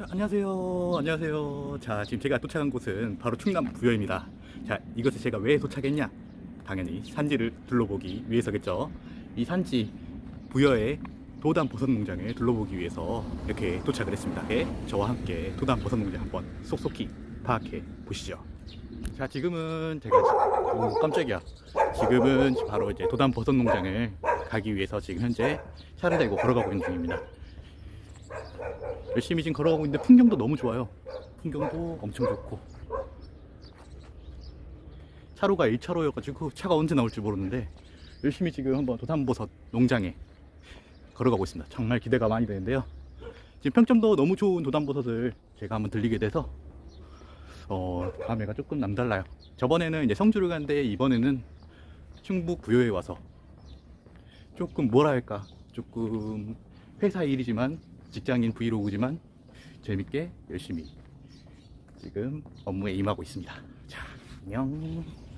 자, 안녕하세요. 안녕하세요. 자, 지금 제가 도착한 곳은 바로 충남 부여입니다. 자, 이곳에 제가 왜 도착했냐? 당연히 산지를 둘러보기 위해서겠죠. 이 산지 부여의 도단 버섯 농장을 둘러보기 위해서 이렇게 도착을 했습니다. 네, 저와 함께 도단 버섯 농장 한번 속속히 파악해 보시죠. 자, 지금은 제가 지- 오, 깜짝이야. 지금은 바로 이제 도단 버섯 농장을 가기 위해서 지금 현재 차를 대고 걸어가고 있는 중입니다. 열심히 지금 걸어가고 있는데 풍경도 너무 좋아요. 풍경도 엄청 좋고. 차로가 1차로여가지고 차가 언제 나올지 모르는데 열심히 지금 한번 도담버섯 농장에 걸어가고 있습니다. 정말 기대가 많이 되는데요. 지금 평점도 너무 좋은 도담버섯을 제가 한번 들리게 돼서 어, 감회가 조금 남달라요. 저번에는 이제 성주를 갔는데 이번에는 충북 부여에 와서 조금 뭐라 할까 조금 회사 일이지만 직장인 브이로그지만 재밌게 열심히 지금 업무에 임하고 있습니다. 자, 안녕.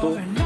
gusto